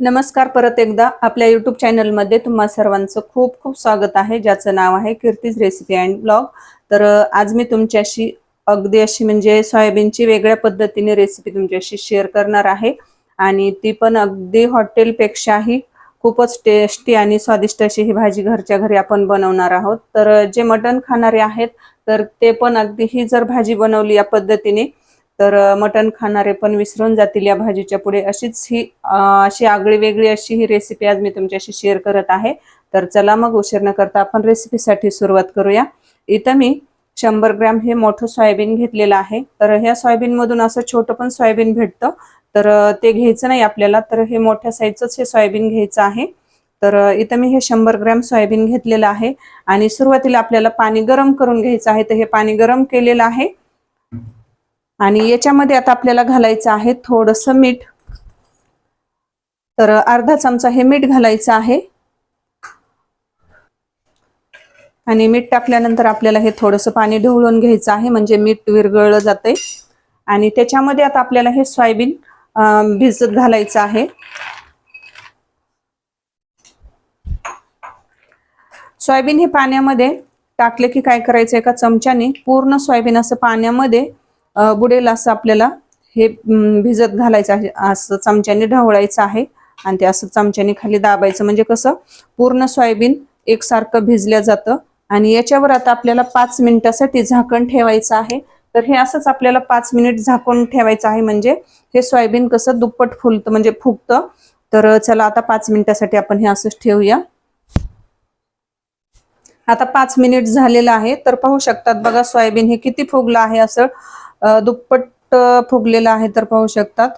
नमस्कार परत एकदा. आपल्या युट्यूब चॅनलमध्ये तुम्हा सर्वांचं खूप खूप स्वागत आहे. ज्याचं नाव आहे कीर्तीज रेसिपी अँड ब्लॉग तर आज मी तुमच्याशी अगदी अशी म्हणजे सोयाबीनची वेगळ्या पद्धतीने रेसिपी तुमच्याशी शेअर करणार आहे. आणि ती पण अगदी हॉटेलपेक्षाही खूपच टेस्टी आणि स्वादिष्ट अशी ही भाजी घरच्या घरी आपण बनवणार आहोत. तर जे मटण खाणारे आहेत तर ते पण अगदी ही जर भाजी बनवली या पद्धतीने तर मटण खाणारे पण विसरून जातील या भाजीच्या पुढे. अशीच ही अशी आगळी वेगळी अशी ही रेसिपी आज मी तुमच्याशी शेअर करत आहे. तर चला मग उशीर न करता आपण रेसिपीसाठी सुरुवात करूया. इथं मी शंभर ग्रॅम हे मोठं सोयाबीन घेतलेलं आहे. तर ह्या सोयाबीनमधून असं छोटं पण सोयाबीन भेटतं. तर ते घ्यायचं नाही आपल्याला. तर हे मोठ्या साईजचंच हे सोयाबीन घ्यायचं आहे. तर इथं मी हे शंभर ग्रॅम सोयाबीन घेतलेलं आहे. आणि सुरुवातीला आपल्याला पाणी गरम करून घ्यायचं आहे. तर हे पाणी गरम केलेलं आहे. आणि याच्यामध्ये आता आपल्याला घालायचं आहे थोडस मीठ. तर अर्धा चमचा हे मीठ घालायचं आहे. आणि मीठ टाकल्यानंतर आपल्याला हे थोडंसं पाणी ढवळून घ्यायचं आहे म्हणजे मीठ विरघळलं जाते आणि त्याच्यामध्ये आता आपल्याला हे सोयाबीन भिजत घालायचं आहे. सोयाबीन हे पाण्यामध्ये टाकले की काय करायचं एका चमच्याने? पूर्ण सोयाबीन असं पाण्यामध्ये बुडेल असं आपल्याला हे भिजत घालायचं आहे असं चमच्याने ढवळायचं आहे आणि ते असं चमच्याने खाली दाबायचं. म्हणजे कसं? पूर्ण सोयाबीन एकसारखं भिजल्या जातं आणि याच्यावर आता आपल्याला पाच मिनिटासाठी झाकण ठेवायचं आहे. तर हे असंच आपल्याला पाच मिनिट झाकून ठेवायचं आहे. म्हणजे हे सोयाबीन कसं दुप्पट फुलतं म्हणजे फुगतं. तर चला आता पाच मिनिटासाठी आपण हे असंच ठेवूया. आता पाच मिनिट झालेलं आहे. तर पाहू शकतात बघा सोयाबीन हे किती फुगलं आहे असं. दुप्पट फुगलेला फुगलेलं आहे तर पाहू शकतात.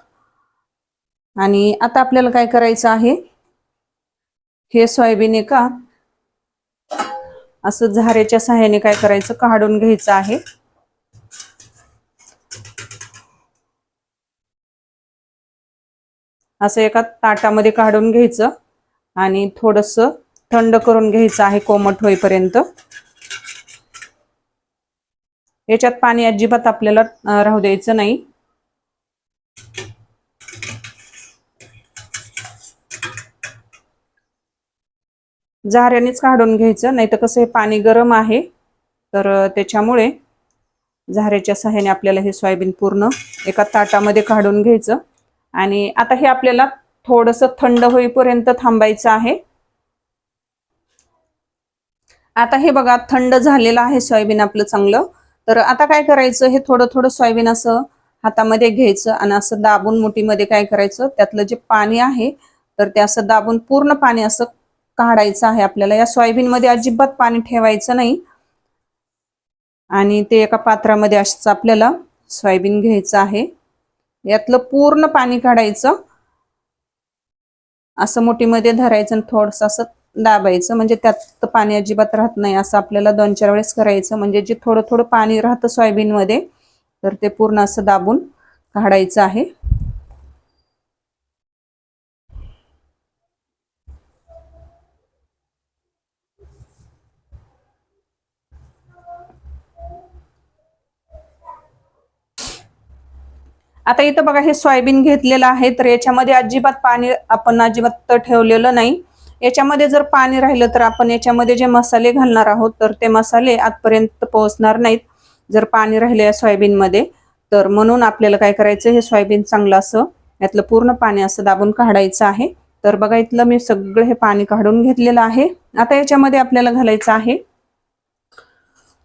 आणि आता आपल्याला काय करायचं आहे? हे सोयाबीन एका असं झाऱ्याच्या सहाय्याने काय करायचं? काढून घ्यायचं आहे. असं एका ताटामध्ये काढून घ्यायचं आणि थोडस थंड करून घ्यायचं आहे कोमट होईपर्यंत. याच्यात पाणी अजिबात आपल्याला राहू द्यायचं नाही. झाऱ्यानेच काढून घ्यायचं नाही तर कसं हे पाणी गरम आहे. तर त्याच्यामुळे झाऱ्याच्या सहाय्याने आपल्याला हे सोयाबीन पूर्ण एका ताटामध्ये काढून घ्यायचं. आणि आता हे आपल्याला थोडस थंड होईपर्यंत थांबायचं आहे. आता हे बघा थंड झालेलं आहे सोयाबीन आपलं चांगलं. तर आता काय करायचं? हे थोडं थोडं सोयाबीन असं हातामध्ये घ्यायचं आणि असं दाबून मुठीमध्ये काय करायचं? त्यातलं जे पाणी आहे तर ते असं दाबून पूर्ण पाणी असं काढायचं आहे आपल्याला. या सोयाबीनमध्ये अजिबात पाणी ठेवायचं नाही. आणि ते एका पात्रामध्ये असं आपल्याला सोयाबीन घ्यायचं आहे. यातलं पूर्ण पाणी काढायचं. असं मुठीमध्ये धरायचं आणि थोडस असं दाबायचं म्हणजे त्यात पाणी अजिबात राहत नाही असं आपल्याला दोन चार वेळेस करायचं. म्हणजे जे थोडं थोडं पाणी राहतं सोयाबीन मध्ये तर ते पूर्ण असं दाबून काढायचं आहे. आता इथं बघा हे सोयाबीन घेतलेलं आहे तर याच्यामध्ये अजिबात पाणी आपण अजिबात ठेवलेलं नाही. याच्यामध्ये जर पाणी राहिलं तर आपण याच्यामध्ये जे मसाले घालणार आहोत तर ते मसाले आतपर्यंत पोहोचणार नाहीत. जर पाणी राहिले या सोयाबीनमध्ये तर म्हणून आपल्याला काय करायचं हे सोयाबीन चांगलं असं यातलं पूर्ण पाणी असं दाबून काढायचं आहे. तर बघा इथलं मी सगळं हे पाणी काढून घेतलेलं आहे. आता याच्यामध्ये आपल्याला घालायचं आहे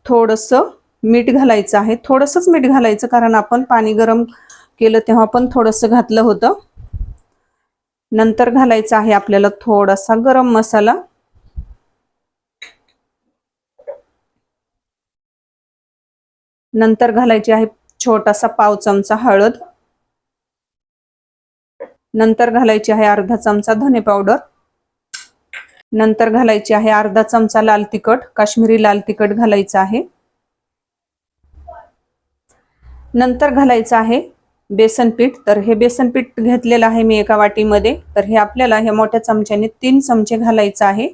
थोडंसं मीठ घालायचं आहे. थोडंसंच मीठ घालायचं कारण आपण पाणी गरम केलं तेव्हा पण थोडंसं घातलं होतं. नंतर घालायचं आहे आपल्याला थोडासा गरम मसाला. नंतर घालायची आहे छोटासा पाव चमचा हळद. नंतर घालायची आहे अर्धा चमचा धने पावडर. नंतर घालायची आहे अर्धा चमचा लाल तिखट काश्मीरी लाल तिखट घालायचं आहे. नंतर घालायचं आहे बेसन पीठ. तर हे बेसन पीठ घेतलेलं आहे मी एका वाटीमध्ये. तर हे आपल्याला ह्या मोठ्या चमच्याने तीन चमचे घालायचं आहे.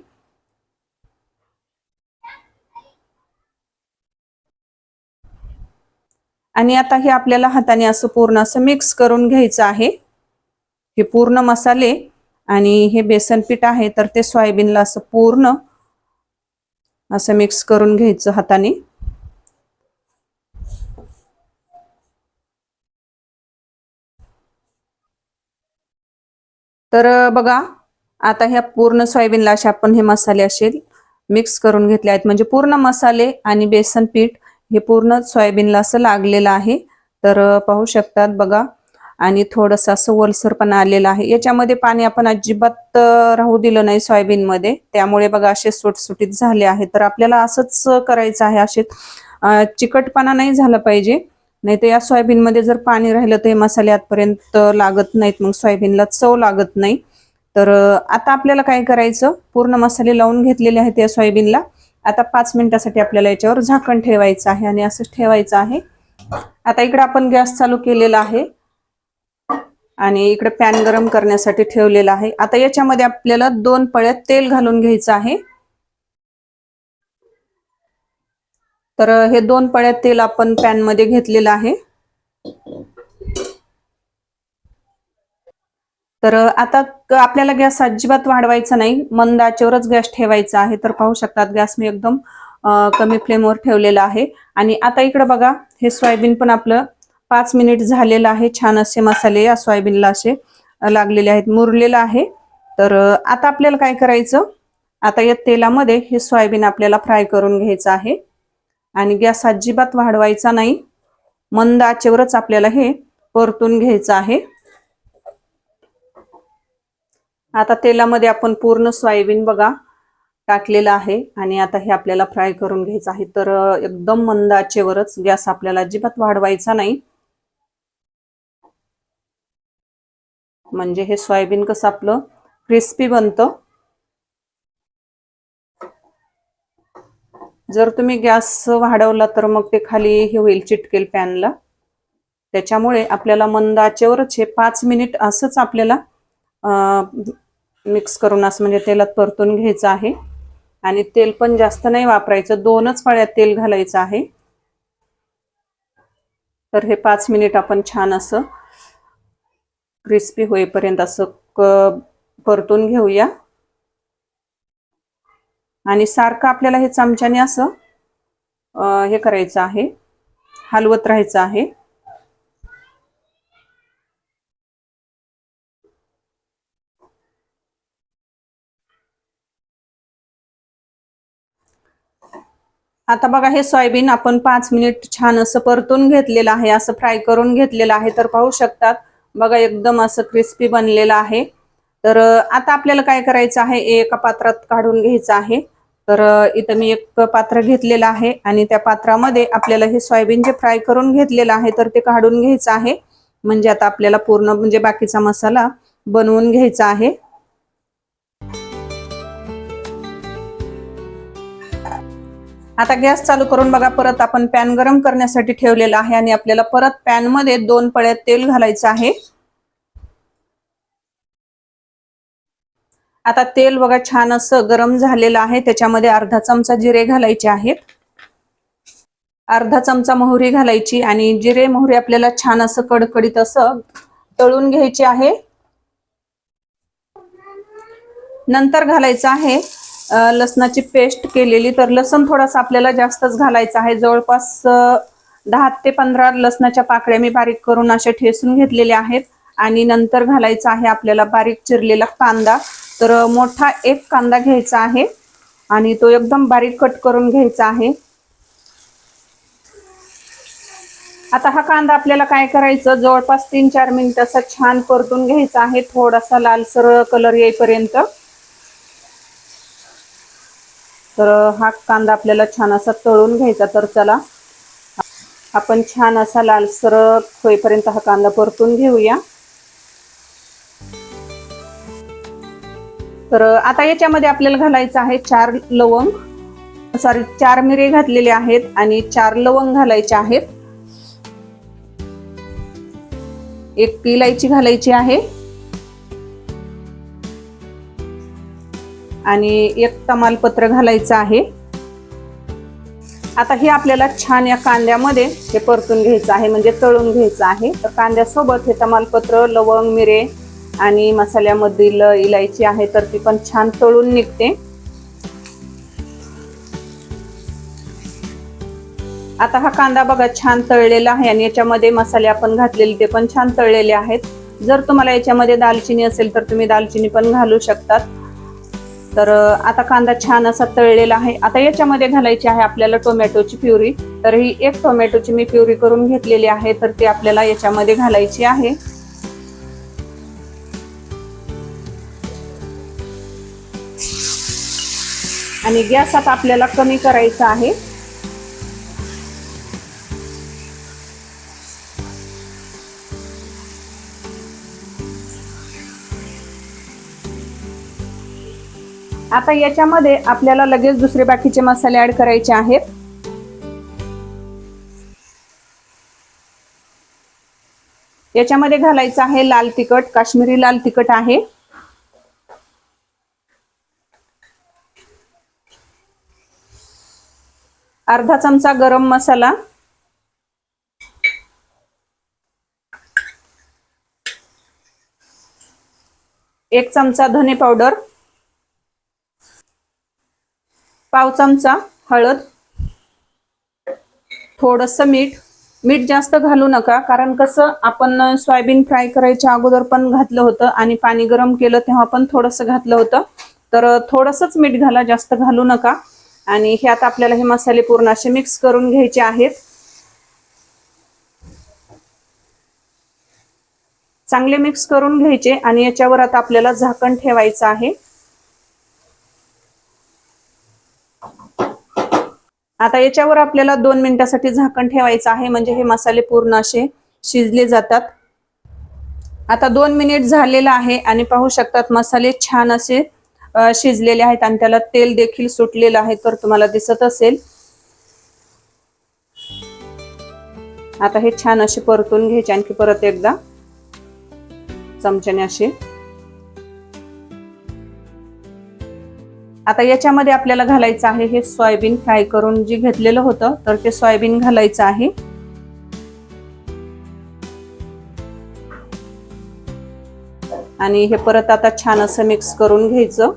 आणि आता हे आपल्याला हाताने असं पूर्ण असं मिक्स करून घ्यायचं आहे. हे पूर्ण मसाले आणि हे बेसन पीठ आहे तर ते सोयाबीनला असं पूर्ण असं मिक्स करून घ्यायचं हाताने. तर बघा आता ह्या पूर्ण सोयाबीनला असे आपण हे मसाले असे मिक्स करून घेतले आहेत. म्हणजे पूर्ण मसाले आणि बेसन पीठ हे पूर्ण सोयाबीनला असं लागलेलं आहे. तर पाहू शकतात बघा. आणि थोडंसं असं ओलसरपणा आलेलं आहे. याच्यामध्ये पाणी आपण अजिबात राहू दिलं नाही सोयाबीनमध्ये. त्यामुळे बघा असे सुटसुटीत झाले आहे तर आपल्याला असंच करायचं आहे असे चिकटपणा नाही झाला पाहिजे. नाही तर या सोयाबीनमध्ये जर पाणी राहिलं तर हे मसाले आतपर्यंत लागत नाहीत मग सोयाबीनला चव लागत नाही. तर आता आपल्याला काय करायचं? पूर्ण मसाले लावून घेतलेले आहेत या सोयाबीनला. आता पाच मिनिटासाठी आपल्याला याच्यावर झाकण ठेवायचं आहे आणि असंच ठेवायचं आहे. आता इकडे आपण गॅस चालू केलेला आहे. आणि इकडे पॅन गरम करण्यासाठी ठेवलेला आहे. आता याच्यामध्ये आपल्याला दोन पळ्यात तेल घालून घ्यायचं आहे. तर हे दोन पळ्यात तेल आपण पॅनमध्ये घेतलेलं आहे. तर आता आपल्याला गॅस अजिबात वाढवायचा नाही. मंद आचेवरच गॅस ठेवायचा आहे. तर पाहू शकतात गॅस मी एकदम कमी फ्लेमवर ठेवलेला आहे. आणि आता इकडे बघा हे सोयाबीन पण आपलं पाच मिनिट झालेलं आहे. छान असे मसाले या सोयाबीनला असे लागलेले आहेत. मुरलेलं आहे. तर आता आपल्याला काय करायचं? आता या तेलामध्ये हे सोयाबीन आपल्याला फ्राय करून घ्यायचं आहे. आणि गॅस अजिबात वाढवायचा नाही. मंद आचेवरच आपल्याला हे परतून घ्यायचं आहे. आता तेलामध्ये आपण पूर्ण सोयाबीन बघा टाकलेलं आहे आणि आता हे आपल्याला फ्राय करून घ्यायचं आहे. तर एकदम मंद आचेवरच गॅस आपल्याला अजिबात वाढवायचा नाही. म्हणजे हे सोयाबीन कसं आपलं क्रिस्पी बनतं. जर तुम्ही गॅस वाढवला तर मग ते खाली हे होईल चिटकेल पॅनला. त्याच्यामुळे आपल्याला मंद आचेवरच हे पाच मिनिट असंच आपल्याला मिक्स करून असं म्हणजे तेलात परतून घ्यायचं आहे. आणि तेल पण जास्त नाही वापरायचं दोनच पाळ्यात तेल घालायचं आहे. तर हे पाच मिनिट आपण छान असं क्रिस्पी होईपर्यंत असं क परतून घेऊया. आणि सारखं आपल्याला हे चमच्याने असं हे करायचं आहे. हलवत राहायचं आहे. आता बघा हे सोयाबीन आपण पाच मिनिट छान असं परतून घेतलेलं आहे असं फ्राय करून घेतलेलं आहे. तर पाहू शकतात बघा एकदम असं क्रिस्पी बनलेलं आहे. तर आता आपल्याला काय करायचं आहे एका पात्रात काढून घ्यायचं आहे. तर इथं मी एक पात्र घेतलेलं आहे आणि त्या पात्रामध्ये आपल्याला हे सोयाबीन जे फ्राय करून घेतलेलं आहे तर ते काढून घ्यायचं आहे. म्हणजे आता आपल्याला पूर्ण म्हणजे बाकीचा मसाला बनवून घ्यायचा आहे. आता गॅस चालू करून बघा परत आपण पॅन गरम करण्यासाठी ठेवलेला आहे आणि आपल्याला परत पॅनमध्ये दोन पळ्यात तेल घालायचं आहे. आता तेल बघा छान असं गरम झालेलं आहे. त्याच्यामध्ये अर्धा चमचा जिरे घालायचे आहेत. अर्धा चमचा मोहरी घालायची आणि जिरे मोहरी आपल्याला छान असं कडकडीत असं तळून घ्यायची आहे. नंतर घालायचं आहे लसणाची पेस्ट केलेली. तर लसण थोडासा आपल्याला जास्तच घालायचा आहे. जवळपास दहा ते पंधरा लसणाच्या पाकळ्या मी बारीक करून अशा ठेसून घेतलेल्या आहेत. आणि नंतर घालायचा आहे आपल्याला बारीक चिरलेला कांदा. तर मोठा एक कांदा घ्यायचा आहे. आणि तो एकदम बारीक कट करून घ्यायचा आहे. आता हा कांदा आपल्याला काय करायचं? जवळपास तीन चार मिनिट असं छान परतून घ्यायचा आहे. थोडासा लालसर कलर येईपर्यंत. तर हा कांदा आपल्याला छान असा तळून घ्यायचा तर चला. आपण छान असा लालसर होईपर्यंत हा कांदा परतून घेऊया. तर आता याच्यामध्ये आपल्याला घालायचं आहे चार लवंग. सॉरी चार मिरे घातलेले आहेत आणि चार लवंग घालायचे आहेत. एक इलायची घालायची आहे. आणि एक तमालपत्र घालायचं आहे. आता हे आपल्याला छान या कांद्यामध्ये हे परतून घ्यायचं आहे म्हणजे तळून घ्यायचं आहे. तर कांद्यासोबत हे तमालपत्र लवंग मिरे आणि मसाल्यामधील इलायची आहे तर ती पण छान तळून निघते. आता हा कांदा बघा छान तळलेला आहे आणि याच्यामध्ये मसाले आपण घातलेले ते पण छान तळलेले आहेत. जर तुम्हाला याच्यामध्ये दालचिनी असेल तर तुम्ही दालचिनी पण घालू शकतात. तर आता कांदा छान असा तळलेला आहे. आता याच्यामध्ये घालायची आहे आपल्याला टोमॅटोची प्युरी. तर ही एक टोमॅटोची मी प्युरी करून घेतलेली आहे. तर ती आपल्याला याच्यामध्ये घालायची आहे. आणि गॅस आता आपल्याला कमी करायचा आहे. आता याच्यामध्ये आपल्याला लगेच दुसरे बाकीचे मसाले ऍड करायचे आहेत. याच्यामध्ये घालायचं आहे लाल तिखट काश्मीरी लाल तिखट आहे. अर्धा चमचा गरम मसाला. एक चमचा धने पावडर. पाव चमचा हळद. थोडंसं मीठ. मीठ जास्त घालू नका कारण कसं आपण सोयाबीन फ्राय करायच्या अगोदर पण घातलं होतं आणि पाणी गरम केलं तेव्हा पण थोडंसं घातलं होतं. तर थोडंसंच मीठ घाला जास्त घालू नका. आणि हे आता आपल्याला हे मसाले पूर्ण असे मिक्स करून घ्यायचे आहेत. चांगले मिक्स करून घ्यायचे आणि याच्यावर आता आपल्याला झाकण ठेवायचं आहे. आता याच्यावर आपल्याला दोन मिनिटासाठी झाकण ठेवायचं आहे म्हणजे हे मसाले पूर्ण असे शिजले जातात. आता दोन मिनिट झालेलं आहे आणि पाहू शकतात मसाले छान असे शिजलेले आहेत आणि त्याला तेल देखील सुटलेलं आहे तर तुम्हाला दिसत असेल. आता हे छान असे परतून घ्यायचे आणखी परत एकदा. चमच्याने असे. आता याच्यामध्ये आपल्याला घालायचं आहे हे सोयाबीन फ्राय करून जे घेतलेलं होतं तर ते सोयाबीन घालायचं आहे. आणि हे परत आता छान असं मिक्स करून घ्यायचं.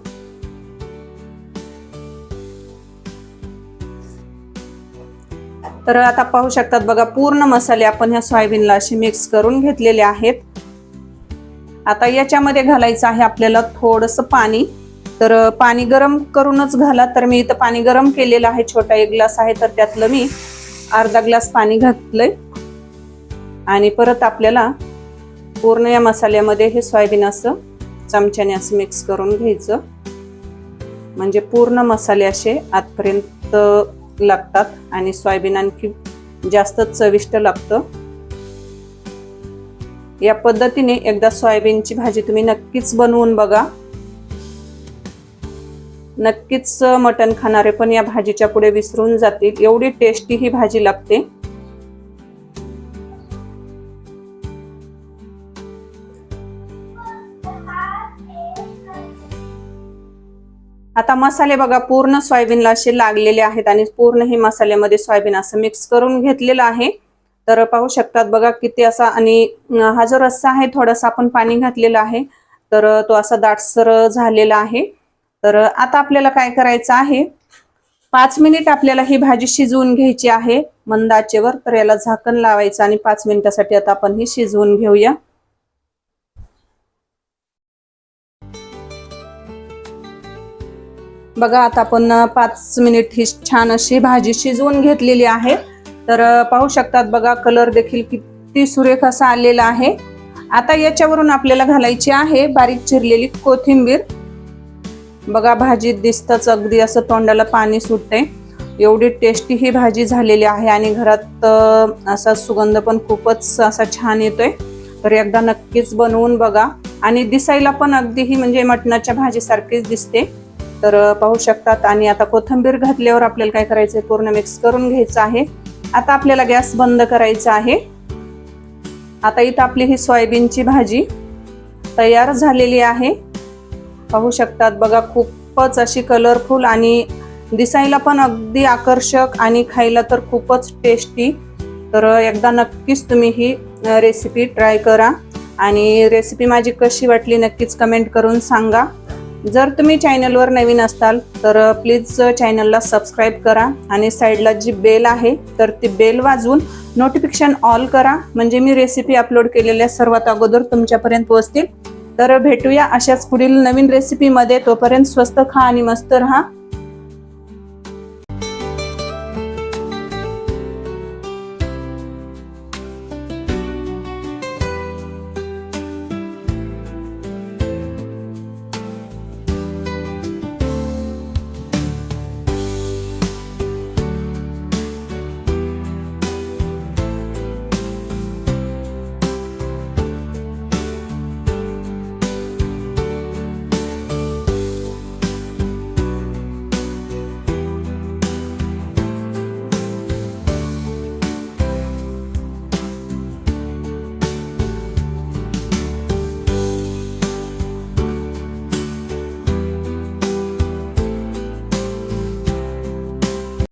तर आता पाहू शकतात बघा पूर्ण मसाले आपण ह्या सोयाबीनला असे मिक्स करून घेतलेले आहेत. आता याच्यामध्ये घालायचं आहे आपल्याला थोडस पाणी. तर पाणी गरम करूनच घाला. तर मी इथं पाणी गरम केलेलं आहे. छोटा एक ग्लास आहे तर त्यातलं मी अर्धा ग्लास पाणी घातलंय. आणि परत आपल्याला पूर्ण या मसाल्यामध्ये हे सोयाबीन असं चमच्याने असं मिक्स करून घ्यायचं. म्हणजे पूर्ण मसाले असे आतपर्यंत लागतात आणि सोयाबीन आणखी जास्त चविष्ट लागतं. या पद्धतीने एकदा सोयाबीनची भाजी तुम्ही नक्कीच बनवून बघा. नक्कीच मटण खाणारे पण या भाजीच्या पुढे विसरून जातील. एवढी टेस्टी ही भाजी लागते. आता मसाले बघा पूर्ण सोयाबीनला असे लागलेले आहेत आणि पूर्ण हे मसाल्यामध्ये सोयाबीन असं मिक्स करून घेतलेलं आहे. तर पाहू शकतात बघा किती असा आणि हा जो रस्सा आहे थोडासा आपण पाणी घातलेला आहे. तर तो असा दाटसर झालेला आहे. तर आता आपल्याला काय करायचं आहे? पाच मिनिट आपल्याला ही भाजी शिजवून घ्यायची आहे मंदाचेवर. तर याला झाकण लावायचं आणि पाच मिनिटासाठी आता आपण ही शिजवून घेऊया. बघा आता आपण पाच मिनिट ही छान अशी भाजी शिजवून घेतलेली आहे. तर पाहू शकतात बघा कलर देखील किती सुरेख असा आलेला आहे. आता याच्यावरून आपल्याला घालायची आहे बारीक चिरलेली कोथिंबीर. बघा भाजीत दिसतच अगदी असं तोंडाला पाणी सुटते एवढी टेस्टी ही भाजी झालेली आहे आणि घरात असा सुगंध पण खूपच असा छान येतोय. तर एकदा नक्कीच बनवून बघा. आणि दिसायला पण अगदी ही म्हणजे मटणाच्या भाजीसारखीच दिसते. तर पाहू शकतात. आणि आता कोथिंबीर घातल्यावर आपल्याला काय करायचं आहे पूर्ण मिक्स करून घ्यायचं आहे. आता आपल्याला गॅस बंद करायचा आहे. आता इथं आपली ही सोयाबीनची भाजी तयार झालेली आहे. पाहू शकतात बघा खूपच अशी कलरफुल आणि दिसायला पण अगदी आकर्षक आणि खायला तर खूपच टेस्टी तर एकदा नक्कीच तुम्ही ही रेसिपी ट्राय करा. आणि रेसिपी माझी कशी वाटली नक्कीच कमेंट करून सांगा. जर तुम्ही चॅनलवर नवीन असताल तर प्लीज चॅनलला सबस्क्राईब करा आणि साईडला जी बेल आहे तर ती बेल वाजवून नोटिफिकेशन ऑल करा. म्हणजे मी रेसिपी अपलोड केलेल्या सर्वात अगोदर तुमच्यापर्यंत पोहोचतील. तर भेटूया अशाच पुढील नवीन रेसिपीमध्ये तोपर्यंत स्वस्त खा आणि मस्त राहा.